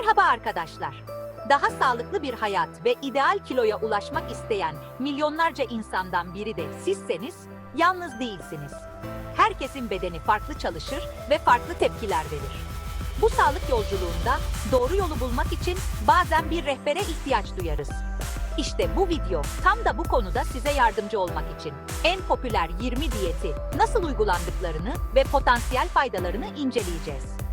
Merhaba arkadaşlar. Daha sağlıklı bir hayat ve ideal kiloya ulaşmak isteyen milyonlarca insandan biri de sizseniz yalnız değilsiniz. Herkesin bedeni farklı çalışır ve farklı tepkiler verir. Bu sağlık yolculuğunda doğru yolu bulmak için bazen bir rehbere ihtiyaç duyarız. İşte bu video tam da bu konuda size yardımcı olmak için. En popüler 20 diyeti nasıl uygulandıklarını ve potansiyel faydalarını inceleyeceğiz.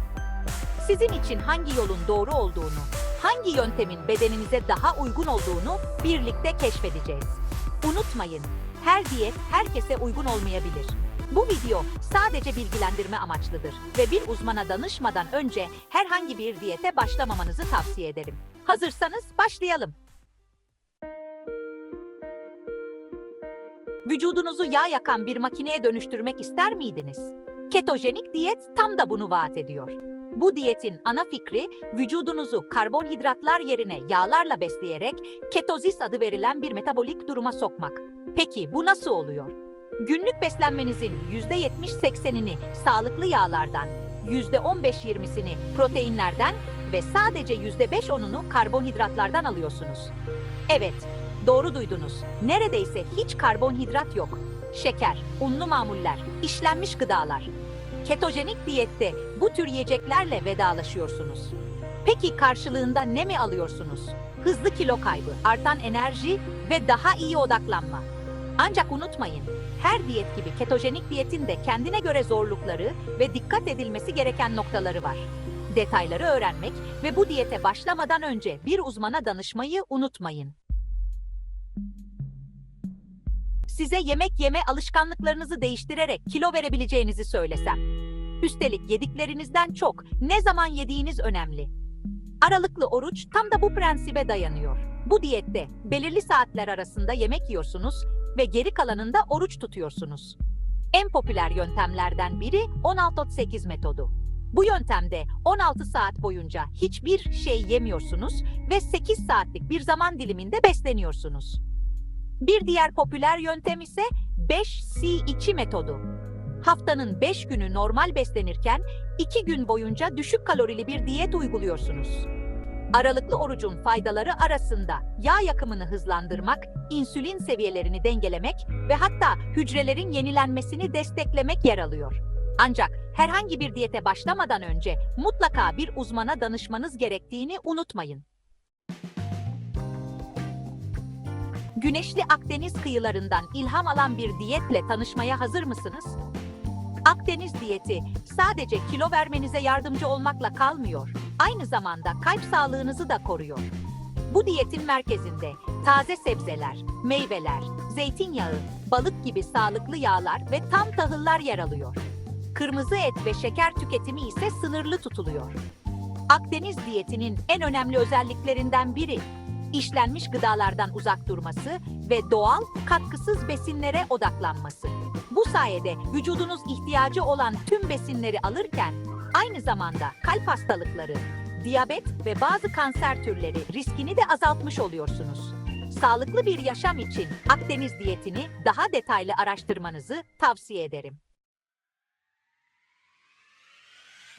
Sizin için hangi yolun doğru olduğunu, hangi yöntemin bedeninize daha uygun olduğunu birlikte keşfedeceğiz. Unutmayın, her diyet herkese uygun olmayabilir. Bu video sadece bilgilendirme amaçlıdır ve bir uzmana danışmadan önce herhangi bir diyete başlamamanızı tavsiye ederim. Hazırsanız başlayalım. Vücudunuzu yağ yakan bir makineye dönüştürmek ister miydiniz? Ketojenik diyet tam da bunu vaat ediyor. Bu diyetin ana fikri vücudunuzu karbonhidratlar yerine yağlarla besleyerek ketozis adı verilen bir metabolik duruma sokmak. Peki bu nasıl oluyor? Günlük beslenmenizin %70-80'ini sağlıklı yağlardan, %15-20'sini proteinlerden ve sadece %5-10'unu karbonhidratlardan alıyorsunuz. Evet, doğru duydunuz. Neredeyse hiç karbonhidrat yok. Şeker, unlu mamuller, işlenmiş gıdalar. Ketojenik diyette bu tür yiyeceklerle vedalaşıyorsunuz. Peki karşılığında ne mi alıyorsunuz? Hızlı kilo kaybı, artan enerji ve daha iyi odaklanma. Ancak unutmayın, her diyet gibi ketojenik diyetin de kendine göre zorlukları ve dikkat edilmesi gereken noktaları var. Detayları öğrenmek ve bu diyete başlamadan önce bir uzmana danışmayı unutmayın. Size yemek yeme alışkanlıklarınızı değiştirerek kilo verebileceğinizi söylesem. Üstelik yediklerinizden çok ne zaman yediğiniz önemli. Aralıklı oruç tam da bu prensibe dayanıyor. Bu diyette belirli saatler arasında yemek yiyorsunuz ve geri kalanında oruç tutuyorsunuz. En popüler yöntemlerden biri 16-8 metodu. Bu yöntemde 16 saat boyunca hiçbir şey yemiyorsunuz ve 8 saatlik bir zaman diliminde besleniyorsunuz. Bir diğer popüler yöntem ise 5C2 metodu. Haftanın 5 günü normal beslenirken 2 gün boyunca düşük kalorili bir diyet uyguluyorsunuz. Aralıklı orucun faydaları arasında yağ yakımını hızlandırmak, insülin seviyelerini dengelemek ve hatta hücrelerin yenilenmesini desteklemek yer alıyor. Ancak herhangi bir diyete başlamadan önce mutlaka bir uzmana danışmanız gerektiğini unutmayın. Güneşli Akdeniz kıyılarından ilham alan bir diyetle tanışmaya hazır mısınız? Akdeniz diyeti sadece kilo vermenize yardımcı olmakla kalmıyor. Aynı zamanda kalp sağlığınızı da koruyor. Bu diyetin merkezinde taze sebzeler, meyveler, zeytinyağı, balık gibi sağlıklı yağlar ve tam tahıllar yer alıyor. Kırmızı et ve şeker tüketimi ise sınırlı tutuluyor. Akdeniz diyetinin en önemli özelliklerinden biri işlenmiş gıdalardan uzak durması ve doğal, katkısız besinlere odaklanması. Bu sayede vücudunuz ihtiyacı olan tüm besinleri alırken aynı zamanda kalp hastalıkları, diyabet ve bazı kanser türleri riskini de azaltmış oluyorsunuz. Sağlıklı bir yaşam için Akdeniz diyetini daha detaylı araştırmanızı tavsiye ederim.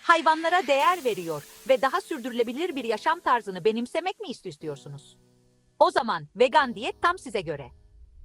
Hayvanlara değer veriyor ve daha sürdürülebilir bir yaşam tarzını benimsemek mi istiyorsunuz? O zaman vegan diyet tam size göre.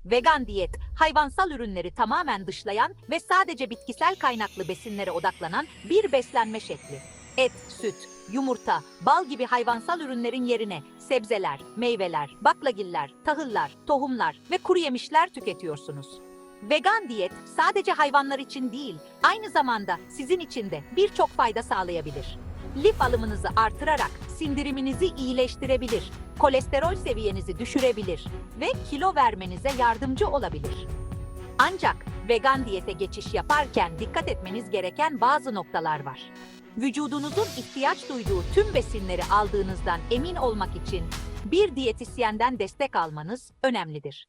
Vegan diyet, hayvansal ürünleri tamamen dışlayan ve sadece bitkisel kaynaklı besinlere odaklanan bir beslenme şekli. Et, süt, yumurta, bal gibi hayvansal ürünlerin yerine sebzeler, meyveler, baklagiller, tahıllar, tohumlar ve kuru yemişler tüketiyorsunuz. Vegan diyet sadece hayvanlar için değil, aynı zamanda sizin için de birçok fayda sağlayabilir. Lif alımınızı artırarak sindiriminizi iyileştirebilir, kolesterol seviyenizi düşürebilir ve kilo vermenize yardımcı olabilir. Ancak vegan diyete geçiş yaparken dikkat etmeniz gereken bazı noktalar var. Vücudunuzun ihtiyaç duyduğu tüm besinleri aldığınızdan emin olmak için bir diyetisyenden destek almanız önemlidir.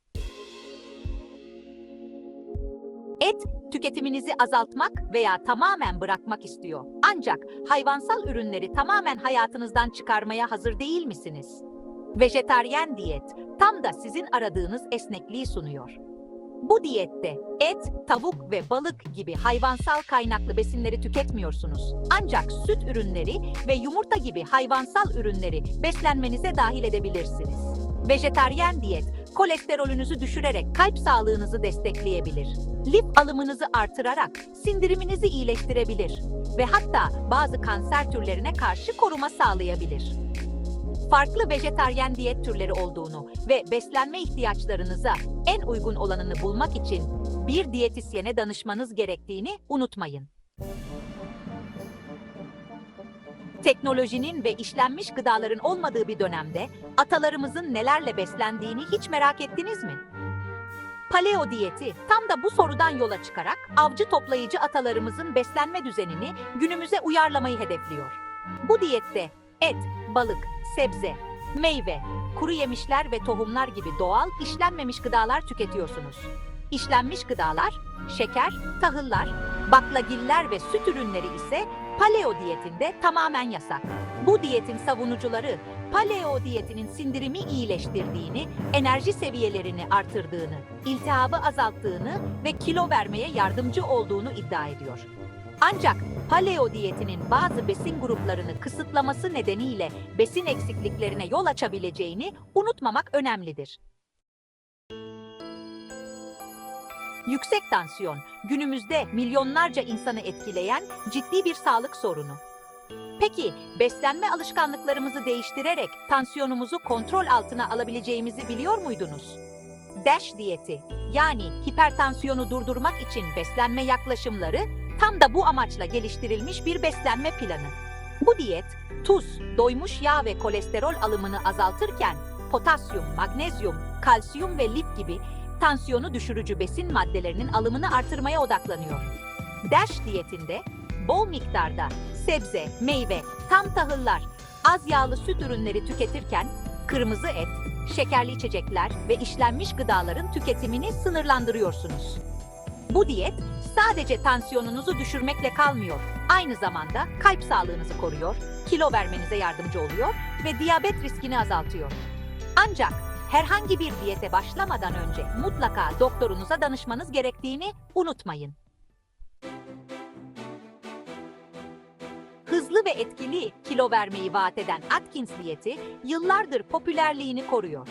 Et, tüketiminizi azaltmak veya tamamen bırakmak istiyor. Ancak hayvansal ürünleri tamamen hayatınızdan çıkarmaya hazır değil misiniz? Vejetaryen diyet tam da sizin aradığınız esnekliği sunuyor. Bu diyette et, tavuk ve balık gibi hayvansal kaynaklı besinleri tüketmiyorsunuz. Ancak süt ürünleri ve yumurta gibi hayvansal ürünleri beslenmenize dahil edebilirsiniz. Vejetaryen diyet, kolesterolünüzü düşürerek kalp sağlığınızı destekleyebilir. Lif alımınızı artırarak sindiriminizi iyileştirebilir ve hatta bazı kanser türlerine karşı koruma sağlayabilir. Farklı vejetaryen diyet türleri olduğunu ve beslenme ihtiyaçlarınıza en uygun olanını bulmak için bir diyetisyene danışmanız gerektiğini unutmayın. Teknolojinin ve işlenmiş gıdaların olmadığı bir dönemde atalarımızın nelerle beslendiğini hiç merak ettiniz mi? Paleo diyeti tam da bu sorudan yola çıkarak avcı toplayıcı atalarımızın beslenme düzenini günümüze uyarlamayı hedefliyor. Bu diyette et, balık, sebze, meyve, kuru yemişler ve tohumlar gibi doğal işlenmemiş gıdalar tüketiyorsunuz. İşlenmiş gıdalar, şeker, tahıllar, baklagiller ve süt ürünleri ise paleo diyetinde tamamen yasak. Bu diyetin savunucuları paleo diyetinin sindirimi iyileştirdiğini, enerji seviyelerini artırdığını, iltihabı azalttığını ve kilo vermeye yardımcı olduğunu iddia ediyor. Ancak paleo diyetinin bazı besin gruplarını kısıtlaması nedeniyle besin eksikliklerine yol açabileceğini unutmamak önemlidir. Yüksek tansiyon günümüzde milyonlarca insanı etkileyen ciddi bir sağlık sorunu. Peki beslenme alışkanlıklarımızı değiştirerek tansiyonumuzu kontrol altına alabileceğimizi biliyor muydunuz? DASH diyeti yani hipertansiyonu durdurmak için beslenme yaklaşımları tam da bu amaçla geliştirilmiş bir beslenme planı. Bu diyet tuz, doymuş yağ ve kolesterol alımını azaltırken potasyum, magnezyum, kalsiyum ve lif gibi tansiyonu düşürücü besin maddelerinin alımını artırmaya odaklanıyor. DASH diyetinde bol miktarda sebze, meyve, tam tahıllar, az yağlı süt ürünleri tüketirken kırmızı et, şekerli içecekler ve işlenmiş gıdaların tüketimini sınırlandırıyorsunuz. Bu diyet sadece tansiyonunuzu düşürmekle kalmıyor. Aynı zamanda kalp sağlığınızı koruyor, kilo vermenize yardımcı oluyor ve diyabet riskini azaltıyor. Ancak herhangi bir diyete başlamadan önce mutlaka doktorunuza danışmanız gerektiğini unutmayın. Hızlı ve etkili kilo vermeyi vaat eden Atkins diyeti yıllardır popülerliğini koruyor.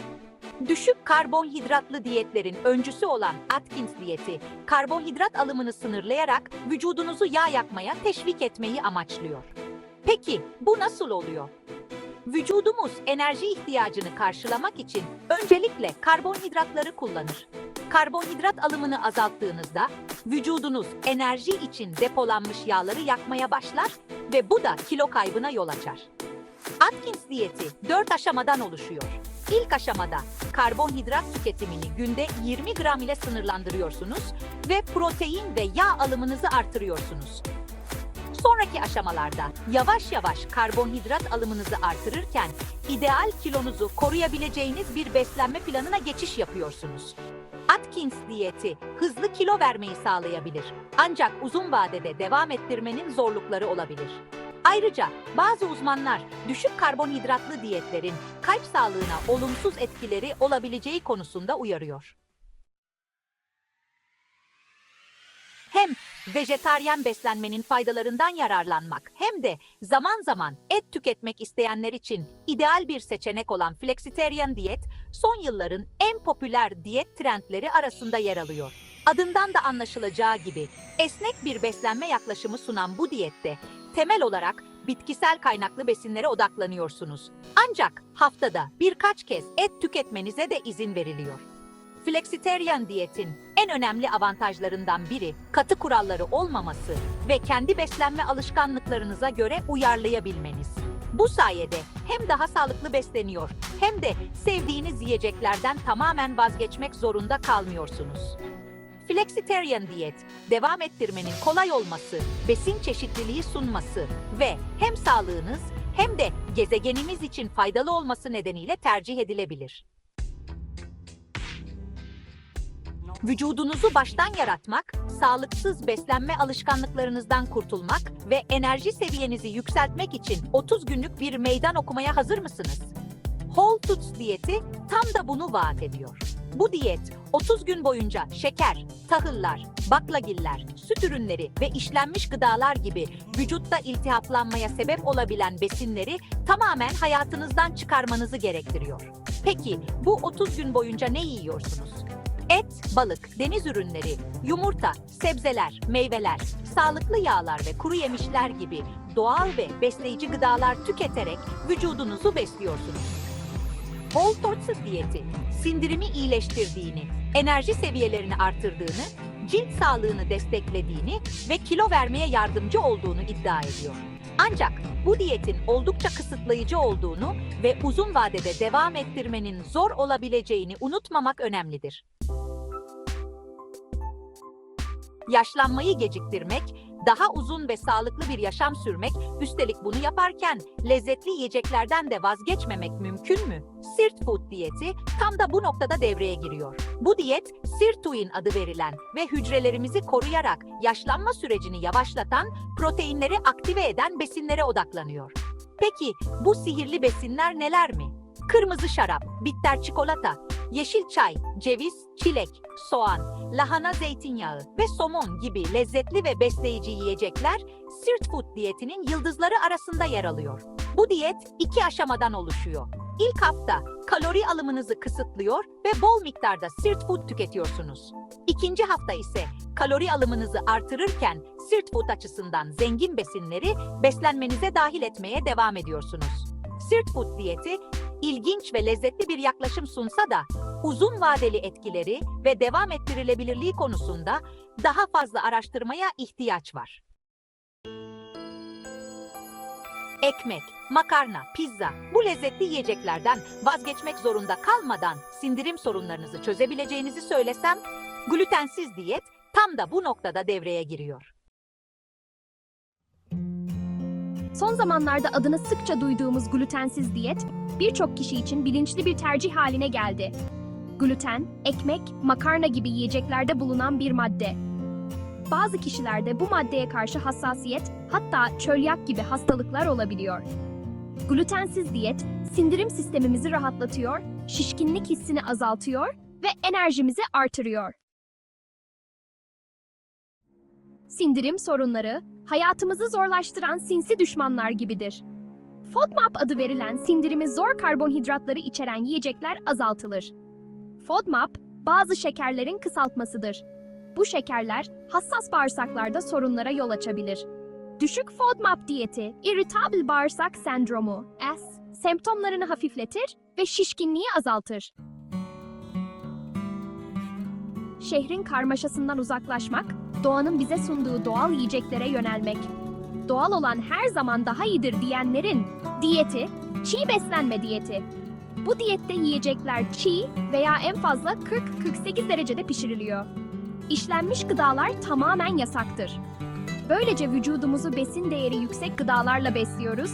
Düşük karbonhidratlı diyetlerin öncüsü olan Atkins diyeti, karbonhidrat alımını sınırlayarak vücudunuzu yağ yakmaya teşvik etmeyi amaçlıyor. Peki bu nasıl oluyor? Vücudumuz enerji ihtiyacını karşılamak için öncelikle karbonhidratları kullanır. Karbonhidrat alımını azalttığınızda vücudunuz enerji için depolanmış yağları yakmaya başlar ve bu da kilo kaybına yol açar. Atkins diyeti 4 aşamadan oluşuyor. İlk aşamada karbonhidrat tüketimini günde 20 gram ile sınırlandırıyorsunuz ve protein ve yağ alımınızı artırıyorsunuz. Sonraki aşamalarda yavaş yavaş karbonhidrat alımınızı artırırken ideal kilonuzu koruyabileceğiniz bir beslenme planına geçiş yapıyorsunuz. Atkins diyeti hızlı kilo vermeyi sağlayabilir. Ancak uzun vadede devam ettirmenin zorlukları olabilir. Ayrıca bazı uzmanlar düşük karbonhidratlı diyetlerin kalp sağlığına olumsuz etkileri olabileceği konusunda uyarıyor. Hem vejetaryen beslenmenin faydalarından yararlanmak hem de zaman zaman et tüketmek isteyenler için ideal bir seçenek olan flexitarian diyet son yılların en popüler diyet trendleri arasında yer alıyor. Adından da anlaşılacağı gibi esnek bir beslenme yaklaşımı sunan bu diyette temel olarak bitkisel kaynaklı besinlere odaklanıyorsunuz. Ancak haftada birkaç kez et tüketmenize de izin veriliyor. Flexitarian diyetin en önemli avantajlarından biri katı kuralları olmaması ve kendi beslenme alışkanlıklarınıza göre uyarlayabilmeniz. Bu sayede hem daha sağlıklı besleniyor hem de sevdiğiniz yiyeceklerden tamamen vazgeçmek zorunda kalmıyorsunuz. Flexitarian diyet, devam ettirmenin kolay olması, besin çeşitliliği sunması ve hem sağlığınız hem de gezegenimiz için faydalı olması nedeniyle tercih edilebilir. Vücudunuzu baştan yaratmak, sağlıksız beslenme alışkanlıklarınızdan kurtulmak ve enerji seviyenizi yükseltmek için 30 günlük bir meydan okumaya hazır mısınız? Whole Foods diyeti tam da bunu vaat ediyor. Bu diyet 30 gün boyunca şeker, tahıllar, baklagiller, süt ürünleri ve işlenmiş gıdalar gibi vücutta iltihaplanmaya sebep olabilen besinleri tamamen hayatınızdan çıkarmanızı gerektiriyor. Peki bu 30 gün boyunca ne yiyorsunuz? Et, balık, deniz ürünleri, yumurta, sebzeler, meyveler, sağlıklı yağlar ve kuru yemişler gibi doğal ve besleyici gıdalar tüketerek vücudunuzu besliyorsunuz. Bol totsuz diyeti, sindirimi iyileştirdiğini, enerji seviyelerini artırdığını, cilt sağlığını desteklediğini ve kilo vermeye yardımcı olduğunu iddia ediyor. Ancak bu diyetin oldukça kısıtlayıcı olduğunu ve uzun vadede devam ettirmenin zor olabileceğini unutmamak önemlidir. Yaşlanmayı geciktirmek, daha uzun ve sağlıklı bir yaşam sürmek, üstelik bunu yaparken lezzetli yiyeceklerden de vazgeçmemek mümkün mü? Sirt Food diyeti tam da bu noktada devreye giriyor. Bu diyet, sirtuin adı verilen ve hücrelerimizi koruyarak yaşlanma sürecini yavaşlatan, proteinleri aktive eden besinlere odaklanıyor. Peki bu sihirli besinler neler mi? Kırmızı şarap, bitter çikolata, yeşil çay, ceviz, çilek, soğan, lahana zeytinyağı ve somon gibi lezzetli ve besleyici yiyecekler Sirt Food diyetinin yıldızları arasında yer alıyor. Bu diyet iki aşamadan oluşuyor. İlk hafta kalori alımınızı kısıtlıyor ve bol miktarda Sirt Food tüketiyorsunuz. İkinci hafta ise kalori alımınızı artırırken Sirt Food açısından zengin besinleri beslenmenize dahil etmeye devam ediyorsunuz. Sirt Food diyeti ilginç ve lezzetli bir yaklaşım sunsa da uzun vadeli etkileri ve devam ettirilebilirliği konusunda daha fazla araştırmaya ihtiyaç var. Ekmek, makarna, pizza bu lezzetli yiyeceklerden vazgeçmek zorunda kalmadan sindirim sorunlarınızı çözebileceğinizi söylesem, glutensiz diyet tam da bu noktada devreye giriyor. Son zamanlarda adını sıkça duyduğumuz glutensiz diyet birçok kişi için bilinçli bir tercih haline geldi. Gluten, ekmek, makarna gibi yiyeceklerde bulunan bir madde. Bazı kişilerde bu maddeye karşı hassasiyet, hatta çölyak gibi hastalıklar olabiliyor. Glutensiz diyet, sindirim sistemimizi rahatlatıyor, şişkinlik hissini azaltıyor ve enerjimizi artırıyor. Sindirim sorunları, hayatımızı zorlaştıran sinsi düşmanlar gibidir. FODMAP adı verilen sindirimi zor karbonhidratları içeren yiyecekler azaltılır. FODMAP, bazı şekerlerin kısaltmasıdır. Bu şekerler hassas bağırsaklarda sorunlara yol açabilir. Düşük FODMAP diyeti, irritable bağırsak sendromu, S, semptomlarını hafifletir ve şişkinliği azaltır. Şehrin karmaşasından uzaklaşmak, doğanın bize sunduğu doğal yiyeceklere yönelmek. Doğal olan her zaman daha iyidir diyenlerin diyeti, çiğ beslenme diyeti. Bu diyette yiyecekler çiğ veya en fazla 40-48 derecede pişiriliyor. İşlenmiş gıdalar tamamen yasaktır. Böylece vücudumuzu besin değeri yüksek gıdalarla besliyoruz,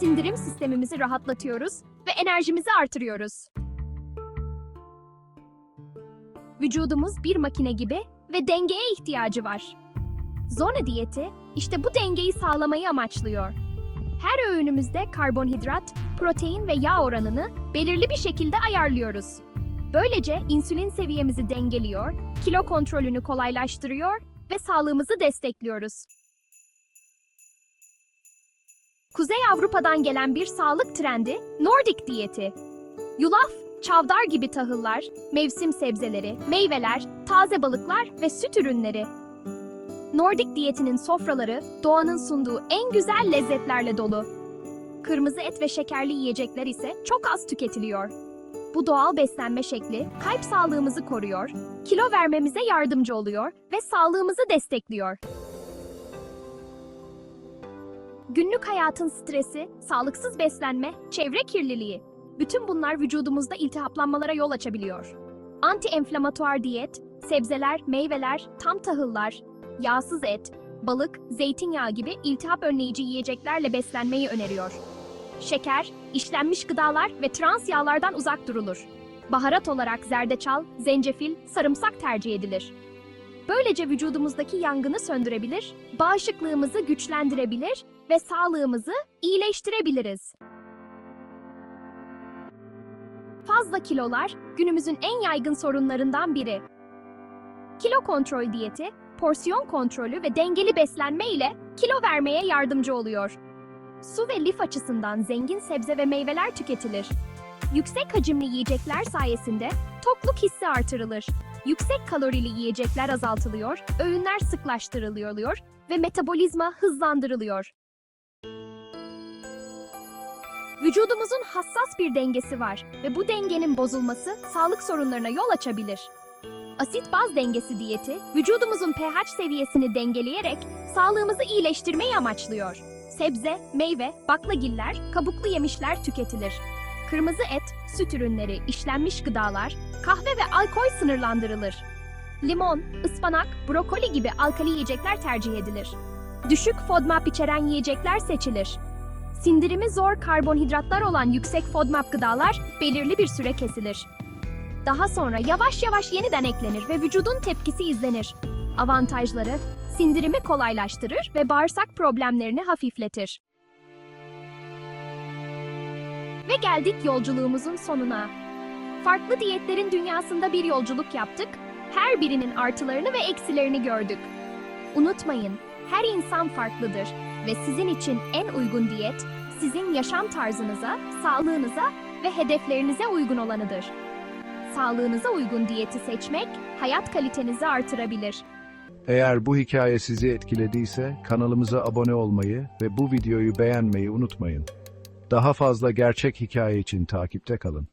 sindirim sistemimizi rahatlatıyoruz ve enerjimizi artırıyoruz. Vücudumuz bir makine gibi ve dengeye ihtiyacı var. Zona diyeti işte bu dengeyi sağlamayı amaçlıyor. Her öğünümüzde karbonhidrat, protein ve yağ oranını belirli bir şekilde ayarlıyoruz. Böylece insülin seviyemizi dengeliyor, kilo kontrolünü kolaylaştırıyor ve sağlığımızı destekliyoruz. Kuzey Avrupa'dan gelen bir sağlık trendi Nordik diyeti. Yulaf, çavdar gibi tahıllar, mevsim sebzeleri, meyveler, taze balıklar ve süt ürünleri. Nordik diyetinin sofraları doğanın sunduğu en güzel lezzetlerle dolu. Kırmızı et ve şekerli yiyecekler ise çok az tüketiliyor. Bu doğal beslenme şekli kalp sağlığımızı koruyor, kilo vermemize yardımcı oluyor ve sağlığımızı destekliyor. Günlük hayatın stresi, sağlıksız beslenme, çevre kirliliği, bütün bunlar vücudumuzda iltihaplanmalara yol açabiliyor. Anti-enflamatuar diyet, sebzeler, meyveler, tam tahıllar, yağsız et, balık, zeytinyağı gibi iltihap önleyici yiyeceklerle beslenmeyi öneriyor. Şeker, işlenmiş gıdalar ve trans yağlardan uzak durulur. Baharat olarak zerdeçal, zencefil, sarımsak tercih edilir. Böylece vücudumuzdaki yangını söndürebilir, bağışıklığımızı güçlendirebilir ve sağlığımızı iyileştirebiliriz. Fazla kilolar günümüzün en yaygın sorunlarından biri. Kilo kontrol diyeti, porsiyon kontrolü ve dengeli beslenme ile kilo vermeye yardımcı oluyor. Su ve lif açısından zengin sebze ve meyveler tüketilir. Yüksek hacimli yiyecekler sayesinde tokluk hissi artırılır. Yüksek kalorili yiyecekler azaltılıyor, öğünler sıklaştırılıyor ve metabolizma hızlandırılıyor. Vücudumuzun hassas bir dengesi var ve bu dengenin bozulması sağlık sorunlarına yol açabilir. Asit baz dengesi diyeti, vücudumuzun pH seviyesini dengeleyerek sağlığımızı iyileştirmeyi amaçlıyor. Sebze, meyve, baklagiller, kabuklu yemişler tüketilir. Kırmızı et, süt ürünleri, işlenmiş gıdalar, kahve ve alkol sınırlandırılır. Limon, ıspanak, brokoli gibi alkali yiyecekler tercih edilir. Düşük FODMAP içeren yiyecekler seçilir. Sindirimi zor karbonhidratlar olan yüksek FODMAP gıdalar belirli bir süre kesilir. Daha sonra yavaş yavaş yeniden eklenir ve vücudun tepkisi izlenir. Avantajları, sindirimi kolaylaştırır ve bağırsak problemlerini hafifletir. Ve geldik yolculuğumuzun sonuna. Farklı diyetlerin dünyasında bir yolculuk yaptık. Her birinin artılarını ve eksilerini gördük. Unutmayın, her insan farklıdır ve sizin için en uygun diyet sizin yaşam tarzınıza, sağlığınıza ve hedeflerinize uygun olanıdır. Sağlığınıza uygun diyeti seçmek hayat kalitenizi artırabilir. Eğer bu hikaye sizi etkilediyse kanalımıza abone olmayı ve bu videoyu beğenmeyi unutmayın. Daha fazla gerçek hikaye için takipte kalın.